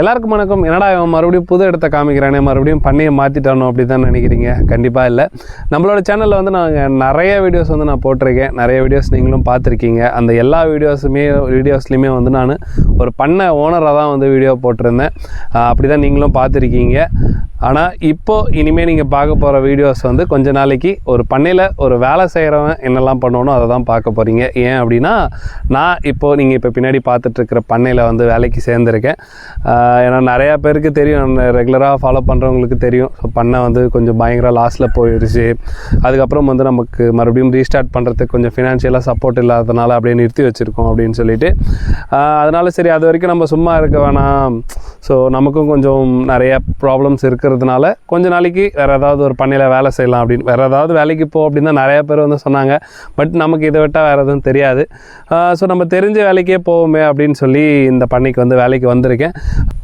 எல்லாருக்கும் வணக்கம். என்னடா இவன் மறுபடியும் புது இடத்த காமிக்கிறானே மறுபடியும் பண்ணையை மாற்றிட்டானோ அப்படி தான் நினைக்கிறீங்க? கண்டிப்பாக இல்லை. நம்மளோட சேனலில் வந்து நாங்கள் நிறைய வீடியோஸ் வந்து நான் போட்டிருக்கேன். நிறைய வீடியோஸ் நீங்களும் பார்த்துருக்கீங்க. அந்த எல்லா வீடியோஸுமே வீடியோஸ்லையுமே வந்து நான் ஒரு பண்ணை ஓனராக தான் வந்து வீடியோ போட்டிருந்தேன். அப்படி தான் நீங்களும் பார்த்துருக்கீங்க. ஆனால் இப்போது இனிமேல் நீங்கள் பார்க்க போகிற வீடியோஸ் வந்து கொஞ்ச நாளைக்கு ஒரு பண்ணையில் ஒரு வேலை செய்கிறவன் என்னெல்லாம் பண்ணணும் அதை தான் பார்க்க போகிறீங்க ஏன் அப்படின்னா நான் இப்போது நீங்கள் இப்போ பின்னாடி பார்த்துட்ருக்கிற பண்ணையில் வந்து வேலைக்கு சேர்ந்துருக்கேன். ஏன்னா நிறையா பேருக்கு தெரியும். ரெகுலராக ஃபாலோ பண்ணுறவங்களுக்கு தெரியும். ஸோ பண்ண வந்து கொஞ்சம் பயங்கர லாஸில் போயிடுச்சு அதுக்கப்புறம் வந்து நமக்கு மறுபடியும் ரீஸ்டார்ட் பண்ணுறதுக்கு கொஞ்சம் ஃபினான்ஷியலாக சப்போர்ட் இல்லாதனால அப்படியே நிறுத்தி வச்சுருக்கோம் அப்படின்னு சொல்லிட்டு. அதனால சரி அது வரைக்கும் நம்ம சும்மா இருக்க வேணாம். ஸோ நமக்கும் கொஞ்சம் நிறையா ப்ராப்ளம்ஸ் இருக்கிறதுனால கொஞ்ச நாளைக்கு வேறு ஏதாவது ஒரு பண்ணையில் வேலை செய்யலாம் அப்படின்னு வேறு ஏதாவது வேலைக்கு போ அப்படின்னு தான் நிறைய பேர் வந்து சொன்னாங்க. பட் நமக்கு இதை விட்டால் வேறு எதுவும் தெரியாது. ஸோ நம்ம தெரிஞ்ச வேலைக்கே போவோமே அப்படின்னு சொல்லி இந்த பண்ணைக்கு வந்து வேலைக்கு வந்திருக்கேன்.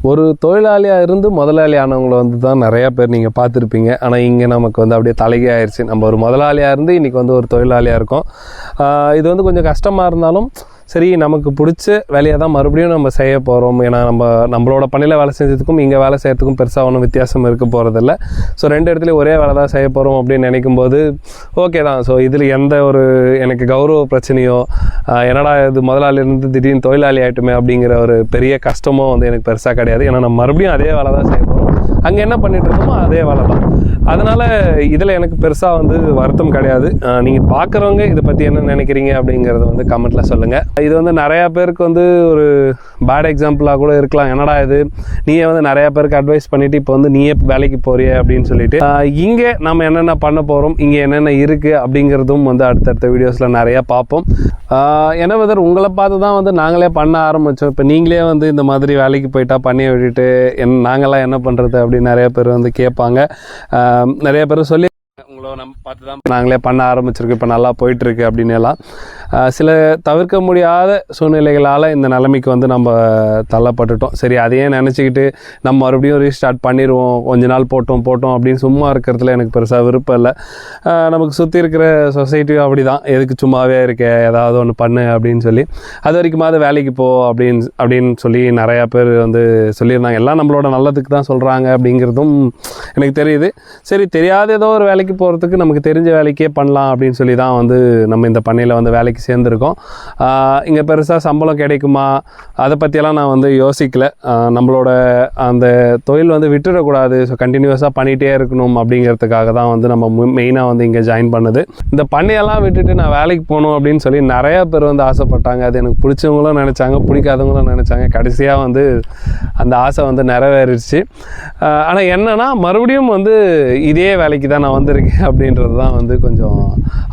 ஒரு தொழிலாளியாக இருந்து முதலாளி ஆனவங்கள வந்து தான் நிறையா பேர் நீங்கள் பார்த்துருப்பீங்க. ஆனால் இங்கே நமக்கு வந்து அப்படியே தலைகி ஆயிடுச்சு நம்ம ஒரு முதலாளியாக இருந்து இன்றைக்கி வந்து ஒரு தொழிலாளியாக இருக்கோம். இது வந்து கொஞ்சம் கஷ்டமாக இருந்தாலும் சரி நமக்கு பிடிச்ச வேலையை தான் மறுபடியும் நம்ம செய்ய போகிறோம் ஏன்னா நம்ம நம்மளோட பணியில் வேலை செஞ்சதுக்கும் இங்கே வேலை செய்கிறதுக்கும் பெருசாக ஒன்றும் வித்தியாசம் இருக்க போகிறதில்ல ஸோ ரெண்டு இடத்துலையும் ஒரே வேலை தான் செய்ய போகிறோம் அப்படின்னு நினைக்கும் போது ஓகே தான். ஸோ இதில் எந்த ஒரு எனக்கு கௌரவ பிரச்சனையோ என்னடா இது முதலாளி இருந்து திடீர்னு தொழிலாளி ஆகிட்டுமே அப்படிங்கிற ஒரு பெரிய கஷ்டமோ வந்து எனக்கு பெருசாக கிடையாது. ஏன்னா நம்ம மறுபடியும் அதே வேலை தான் செய்ய போகிறோம் அங்கே என்ன பண்ணிட்டு இருக்கோமோ அதே வேலை தான். அதனால் இதில் எனக்கு பெருசாக வந்து வருத்தம் கிடையாது. நீங்கள் பார்க்குறவங்க இதை பற்றி என்ன நினைக்கிறீங்க அப்படிங்கிறத வந்து கமெண்ட்டில் சொல்லுங்கள் இது வந்து நிறையா பேருக்கு வந்து ஒரு பேட் எக்ஸாம்பிளாக கூட இருக்கலாம். என்னடா இது? நீயே வந்து நிறையா பேருக்கு அட்வைஸ் பண்ணிவிட்டு இப்போ வந்து நீயே வேலைக்கு போறிய அப்படின்னு சொல்லிட்டு இங்கே நம்ம என்னென்ன பண்ண போகிறோம் இங்கே என்னென்ன இருக்குது அப்படிங்கிறதும் வந்து அடுத்தடுத்த வீடியோஸில் நிறையா பார்ப்போம். என்ன வெதர் உங்களை பார்த்து தான் வந்து நாங்களே பண்ண ஆரம்பித்தோம் இப்போ நீங்களே வந்து இந்த மாதிரி வேலைக்கு போயிட்டா பண்ணி விட்டுட்டு என் நாங்களாம் என்ன பண்ணுறது அப்படின்னு நிறைய பேர் வந்து கேட்பாங்க. நிறைய பேர் சொல்லி உங்களை நம்ம பார்த்து தான் நாங்களே பண்ண ஆரம்பிச்சிருக்கோம் இப்போ நல்லா போயிட்டுருக்கு அப்படின்னு எல்லாம் சில தவிர்க்க முடியாத சூழ்நிலைகளால் இந்த நிலைமைக்கு வந்து நம்ம தள்ளப்பட்டுட்டோம். சரி அதையே நினச்சிக்கிட்டு நம்ம மறுபடியும் ரீஸ்டார்ட் பண்ணிடுவோம். கொஞ்ச நாள் போட்டோம் போட்டோம் அப்படின்னு சும்மா இருக்கிறதுல எனக்கு பெருசாக விருப்பம் இல்லை. நமக்கு சுற்றி இருக்கிற சொசைட்டியும் அப்படி தான் எதுக்கு சும்மாவே இருக்க? ஏதாவது ஒன்று பண்ணு அப்படின்னு சொல்லி. அது வரைக்குமாவது வேலைக்கு போ அப்படின்னு அப்படின்னு சொல்லி நிறையா பேர் வந்து சொல்லியிருந்தாங்க. எல்லாம் நம்மளோட நல்லதுக்கு தான் சொல்கிறாங்க அப்படிங்கிறதும் எனக்கு தெரியுது. சரி தெரியாத ஏதோ ஒரு வேலைக்கு போகிறதுக்கு நமக்கு தெரிஞ்ச வேலைக்கே பண்ணலாம் அப்படின்னு சொல்லி தான் வந்து நம்ம இந்த பண்ணையில் வந்து வேலைக்கு சேர்ந்துருக்கோம். இங்கே பெருசாக சம்பளம் கிடைக்குமா? அதை பற்றியெல்லாம் நான் வந்து யோசிக்கல. நம்மளோட அந்த தொழில் வந்து விட்டுடக்கூடாது. ஸோ கண்டினியூஸாக பண்ணிகிட்டே இருக்கணும் அப்படிங்கிறதுக்காக தான் வந்து நம்ம மெயினாக வந்து இங்கே ஜாயின் பண்ணுது. இந்த பண்ணையெல்லாம் விட்டுட்டு நான் வேலைக்கு போகணும் அப்படின்னு சொல்லி நிறையா பேர் வந்து ஆசைப்பட்டாங்க. அது எனக்கு பிடிச்சவங்களும் நினச்சாங்க பிடிக்காதவங்களும் நினச்சாங்க. கடைசியாக வந்து அந்த ஆசை வந்து நிறைவேறிடுச்சு ஆனால் என்னன்னா மறுபடியும் வந்து இதே வேலைக்கு தான் நான் வந்திருக்கேன் அப்படின்றது தான் வந்து கொஞ்சம்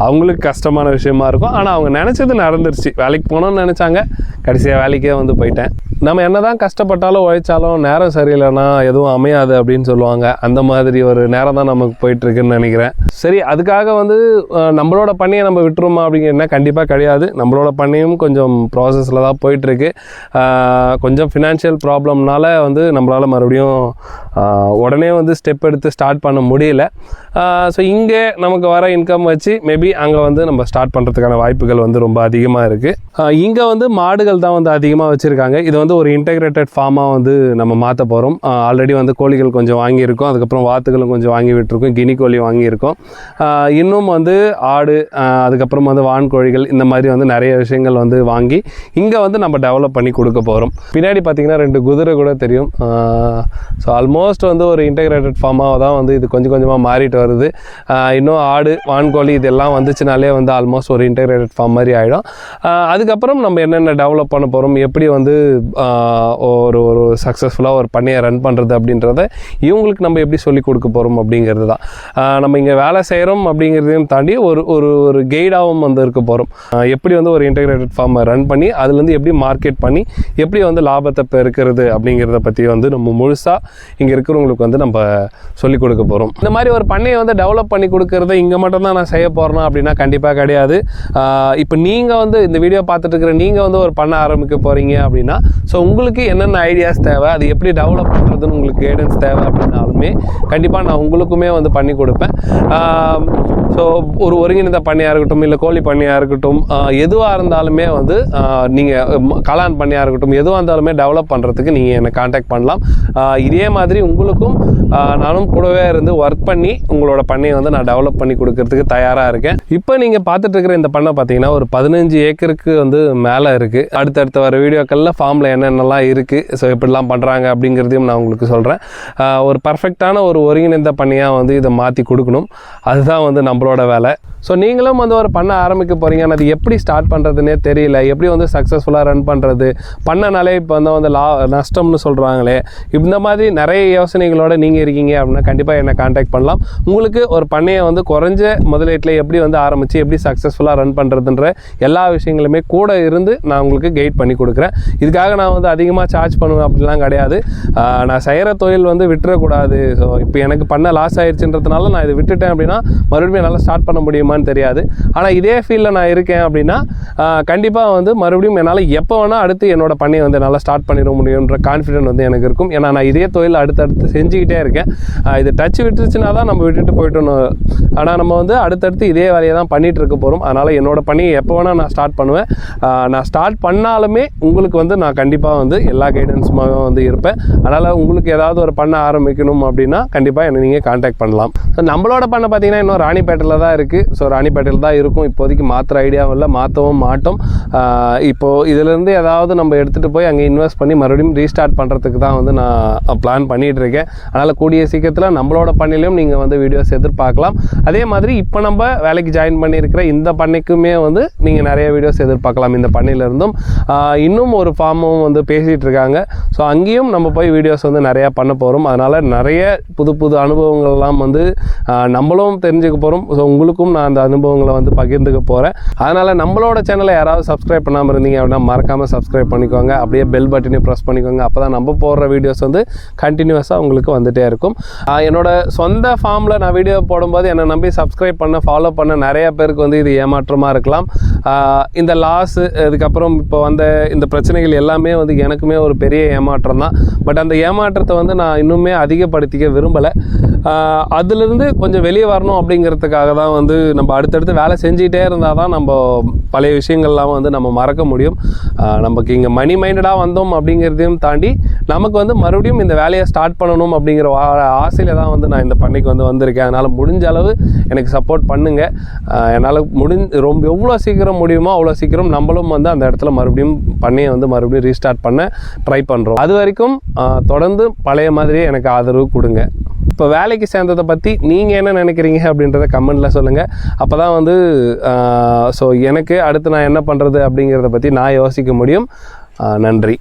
அவங்களுக்கு கஷ்டமான விஷயமா இருக்கும். ஆனால் அவங்க நினச்சது நடந்துருச்சு. வேலைக்கு போகணும்னு நினச்சாங்க. கடைசியாக வேலைக்கே வந்து போயிட்டேன். நம்ம என்ன தான் கஷ்டப்பட்டாலும் உழைச்சாலும் நேரம் சரியில்லைன்னா எதுவும் அமையாது அப்படின்னு சொல்லுவாங்க. அந்த மாதிரி ஒரு நேரம் தான் நமக்கு போயிட்டுருக்குன்னு நினைக்கிறேன். சரி அதுக்காக வந்து நம்மளோட பண்ணையை நம்ம விட்டுருமா அப்படிங்கிறனா கண்டிப்பாக கிடையாது. நம்மளோட பண்ணையும் கொஞ்சம் ப்ராசஸில் தான் போயிட்டுருக்கு. கொஞ்சம் ஃபினான்ஷியல் அதனால் வந்து நம்மளால் மறுபடியும் உடனே வந்து ஸ்டெப் எடுத்து ஸ்டார்ட் பண்ண முடியல. ஸோ இங்கே நமக்கு வர இன்கம் வச்சு மேபி அங்கே வந்து நம்ம ஸ்டார்ட் பண்ணுறதுக்கான வாய்ப்புகள் வந்து ரொம்ப அதிகமாக இருக்குது இங்கே வந்து மாடுகள் தான் வந்து அதிகமாக வச்சுருக்காங்க. இது வந்து ஒரு இன்டெகிரேட்டட் ஃபார்மாக வந்து நம்ம மாற்ற போகிறோம் ஆல்ரெடி வந்து கோழிகள் கொஞ்சம் வாங்கியிருக்கோம். அதுக்கப்புறம் வாத்துகளும் கொஞ்சம் வாங்கி விட்டுருக்கோம். கினி கோழி வாங்கியிருக்கோம். இன்னும் வந்து ஆடு அதுக்கப்புறம் வந்து வான்கோழிகள் இந்த மாதிரி வந்து நிறைய விஷயங்கள் வந்து வாங்கி இங்கே வந்து நம்ம டெவலப் பண்ணி கொடுக்க போகிறோம் பின்னாடி பார்த்தீங்கன்னா ரெண்டு குதிரை கூட தெரியும். ஸோ ஆல்மோஸ்ட் வந்து ஒரு இன்டகிரேட்டட் ஃபார்மாக தான் வந்து இது கொஞ்சம் கொஞ்சமாக மாறிட்டு வருது. இன்னும் ஆடு வான்கோழி இதெல்லாம் வந்துச்சுனாலே வந்து ஆல்மோஸ்ட் ஒரு இன்டகிரேட்டட் ஃபார்ம் மாதிரி ஆகிடும் அதுக்கப்புறம் நம்ம என்னென்ன டெவலப் பண்ண போகிறோம் எப்படி வந்து ஒரு ஒரு சக்ஸஸ்ஃபுல்லாக ஒரு பண்ணையை ரன் பண்ணுறது அப்படின்றத இவங்களுக்கு நம்ம எப்படி சொல்லிக் கொடுக்க போகிறோம் அப்படிங்கிறது தான். நம்ம இங்கே வேலை செய்கிறோம் அப்படிங்கிறதையும் தாண்டி ஒரு ஒரு ஒரு கைடாகவும் வந்து இருக்க போகிறோம் எப்படி வந்து ஒரு இன்டகிரேட்டட் ஃபார்மை ரன் பண்ணி அதுலேருந்து எப்படி மார்க்கெட் பண்ணி எப்படி வந்து லாபத்தை பெருக்கிறது அப்படிங்கிறத பற்றி வந்து நம்ம முழுசாக இங்கே இருக்கிறவங்களுக்கு வந்து நம்ம சொல்லிக் கொடுக்க போகிறோம் இந்த மாதிரி ஒரு பண்ணையை வந்து டெவலப் பண்ணி கொடுக்கறத இங்கே மட்டும்தான் நான் செய்ய போகிறேன் அப்படின்னா கண்டிப்பாக கிடையாது. இப்போ நீங்கள் வந்து இந்த வீடியோ பார்த்துட்டு இருக்கிற நீங்கள் வந்து ஒரு பண்ண ஆரம்பிக்க போகிறீங்க அப்படின்னா ஸோ உங்களுக்கு என்னென்ன ஐடியாஸ் தேவை அது எப்படி டெவலப் பண்ணுறதுன்னு உங்களுக்கு கைடன்ஸ் தேவை அப்படின்னாலுமே கண்டிப்பாக நான் உங்களுக்குமே வந்து பண்ணி கொடுப்பேன். ஸோ ஒரு ஒருங்கிணைந்த பண்ணையாக இருக்கட்டும் இல்லை கோழி பண்ணையாக இருக்கட்டும் எதுவாக இருந்தாலுமே வந்து நீங்கள் கலான் பண்ணையாக இருக்கட்டும் எதுவாக இருந்தாலுமே டெவலப் பண்ணுறதுக்கு நீங்கள் என்னை காண்டாக்ட் பண்ணலாம். இதே மாதிரி உங்களுக்கும் நானும் கூடவே இருந்து ஒர்க் பண்ணி உங்களோட பண்ணையை வந்து நான் டெவலப் பண்ணி கொடுக்கறதுக்கு தயாராக இருக்கேன். இப்போ நீங்கள் பார்த்துட்டு இருக்கிற இந்த பண்ணை பார்த்தீங்கன்னா ஒரு பதினஞ்சு ஏக்கருக்கு வந்து மேலே இருக்குது அடுத்தடுத்த வர வீடியோக்களில் ஃபார்மில் என்னென்னலாம் இருக்குது ஸோ எப்படிலாம் பண்ணுறாங்க அப்படிங்கிறதையும் நான் உங்களுக்கு சொல்கிறேன் ஒரு பர்ஃபெக்டான ஒரு ஒருங்கிணைந்த பண்ணையாக வந்து இதை மாற்றி கொடுக்கணும். அதுதான் வந்து நம்மளோட வேலை. ஸோ நீங்களும் வந்து ஒரு பண்ண ஆரம்பிக்க போகிறீங்க ஆனால் அது எப்படி ஸ்டார்ட் பண்ணுறதுனே தெரியல. எப்படி வந்து சக்ஸஸ்ஃபுல்லாக ரன் பண்ணுறது பண்ணனாலே இப்போ வந்து வந்து லா நஷ்டம்னு சொல்கிறாங்களே இந்த மாதிரி நிறைய யோசனைகளோட நீங்கள் இருக்கீங்க அப்படின்னா கண்டிப்பாக என்னை காண்டாக்ட் பண்ணலாம். உங்களுக்கு ஒரு பண்ணையை வந்து குறைஞ்ச முதலீட்டில் எப்படி வந்து ஆரம்பித்து எப்படி சக்ஸஸ்ஃபுல்லாக ரன் பண்ணுறதுன்ற எல்லா விஷயங்களுமே கூட இருந்து நான் உங்களுக்கு கைட் பண்ணி கொடுக்குறேன். இதுக்காக நான் வந்து அதிகமாக சார்ஜ் பண்ணுவேன் அப்படிலாம் கிடையாது. நான் செய்கிற தொழில் வந்து விட்டுறக்கூடாது. ஸோ இப்போ எனக்கு பண்ண லாஸ் ஆயிடுச்சுன்றதுனால நான் இதை விட்டுட்டேன் அப்படின்னா மறுபடியும் நல்லா ஸ்டார்ட் பண்ண முடியுமான்னு தெரியாது. ஆனால் இதே ஃபீல்டில் நான் இருக்கேன் அப்படின்னா கண்டிப்பாக வந்து மறுபடியும் என்னால் எப்போ வேணால் அடுத்து என்னோட பண்ணையை வந்து நல்லா ஸ்டார்ட் பண்ணிட முடியுன்ற கான்ஃபிடென்ட் வந்து எனக்கு இருக்கும். ஏன்னா நான் இதே தொழில் அடுத்தடுத்து செஞ்சுக்கிட்டே இருக்கேன். இது டச் விட்டுருச்சுன்னா தான் நம்ம விட்டுட்டு போயிட்டோம் ஆனால் நம்ம வந்து அடுத்தடுத்து இதே வேலையை தான் பண்ணிட்டு இருக்க போகிறோம் அதனால் என்னோட பணியை எப்போ வேணால் நான் ஸ்டார்ட் பண்ணுவேன். நான் ஸ்டார்ட் பண்ணாலுமே உங்களுக்கு வந்து நான் கண்டிப்பாக வந்து எல்லா கைடன்ஸுமாக வந்து இருப்பேன். அதனால் உங்களுக்கு ஏதாவது ஒரு பண்ண ஆரம்பிக்கணும் அப்படின்னா கண்டிப்பாக என்னை நீங்கள் காண்டாக்ட் பண்ணலாம். ஸோ நம்மளோட பண்ண பார்த்தீங்கன்னா இன்னும் ராணிப்பேட்டையில் தான் இருக்குது ஸோ ராணிப்பேட்டையில் தான் இருக்கும். இப்போதைக்கு மாத்திர ஐடியாவும் இல்லை மாற்றவும் மாட்டோம். இப்போது இதிலேருந்து ஏதாவது நம்ம எடுத்துகிட்டு போய் அங்கே இன்வெஸ்ட் பண்ணி மறுபடியும் ரீஸ்டார்ட் பண்ணுறதுக்கு தான் வந்து நான் பிளான் பண்ணிகிட்டு இருக்கேன் அதனால் கூடிய சீக்கிரத்தில் நம்மளோட பண்ணையிலையும் நீங்கள் வந்து வீடியோஸ் எதிர்பார்க்கலாம். அதே மாதிரி இப்போ நம்ம வேலைக்கு ஜாயின் பண்ணியிருக்கிற இந்த பண்ணைக்குமே வந்து நீங்கள் நிறைய வீடியோஸ் எதிர்பார்க்கலாம் இந்த பண்ணையிலேருந்தும். இன்னும் ஒரு ஃபார்மும் வந்து பேசிகிட்டு இருக்காங்க ஸோ அங்கேயும் நம்ம போய் வீடியோஸ் வந்து நிறையா பண்ண போகிறோம் அதனால் நிறைய புது புது அனுபவங்கள்லாம் வந்து நம்மளும் தெரிஞ்சுக்க போகிறோம் ஸோ உங்களுக்கும் நான் அந்த அனுபவங்களை வந்து பகிர்ந்துக்க போகிறேன் அதனால் நம்மளோட சேனலை யாராவது சப்ஸ்கிரைப் பண்ணாமல் இருந்தீங்க அப்படின்னா மறக்காமல் சப்ஸ்கிரைப் பண்ணிக்கோங்க. அப்படியே பெல் பட்டனையும் ப்ரெஸ் பண்ணிக்கோங்க. அப்போ அப்போ தான் நம்ம போடுற வீடியோஸ் வந்து கண்டினியூஸாக உங்களுக்கு வந்துகிட்டே இருக்கும். என்னோட சொந்த ஃபார்மில் நான் வீடியோ போடும்போது என்னை நம்பி சப்ஸ்கிரைப் பண்ண ஃபாலோ பண்ண நிறைய பேருக்கு வந்து இது ஏமாற்றமாக இருக்கலாம். இந்த லாஸு அதுக்கப்புறம் இப்போ வந்த இந்த பிரச்சனைகள் எல்லாமே வந்து எனக்குமே ஒரு பெரிய ஏமாற்றம் தான். பட் அந்த ஏமாற்றத்தை வந்து நான் இன்னுமே அதிகப்படுத்திக்க விரும்பலை. அதுலேருந்து கொஞ்சம் வெளியே வரணும் அப்படிங்கிறதுக்காக தான் வந்து நம்ம அடுத்தடுத்து வேலை செஞ்சுக்கிட்டே இருந்தால் தான் நம்ம பழைய விஷயங்கள்லாம் வந்து நம்ம மறக்க முடியும். நமக்கு இங்கே மணி மைண்டடாக வந்தோம் அப்படிங்கிறதையும் தாண்டி நமக்கு வந்து மறுபடியும் இந்த வேலையை ஸ்டார்ட் பண்ணணும் அப்படிங்கிற ஆசையில் தான் வந்து நான் இந்த பண்ணைக்கு வந்து வந்திருக்கேன். அதனால் முடிஞ்ச அளவு எனக்கு சப்போர்ட் பண்ணுங்கள் என்னால் முடிஞ்ச ரொம்ப எவ்வளோ சீக்கிரம் முடியுமோ அவ்வளோ சீக்கிரம் நம்மளும் வந்து அந்த இடத்துல மறுபடியும் பண்ணையை வந்து மறுபடியும் ரீஸ்டார்ட் பண்ண ட்ரை பண்ணுறோம் அது வரைக்கும் தொடர்ந்து பழைய மாதிரியே எனக்கு ஆதரவு கொடுங்க. இப்போ வேலைக்கு சேர்ந்ததை பற்றி நீங்கள் என்ன நினைக்கிறீங்க அப்படின்றத கமெண்ட்டில் சொல்லுங்கள் அப்போ தான் வந்து ஸோ எனக்கு அடுத்து நான் என்ன பண்ணுறது அப்படிங்கிறத பற்றி நான் யோசிக்க முடியும். நன்றி.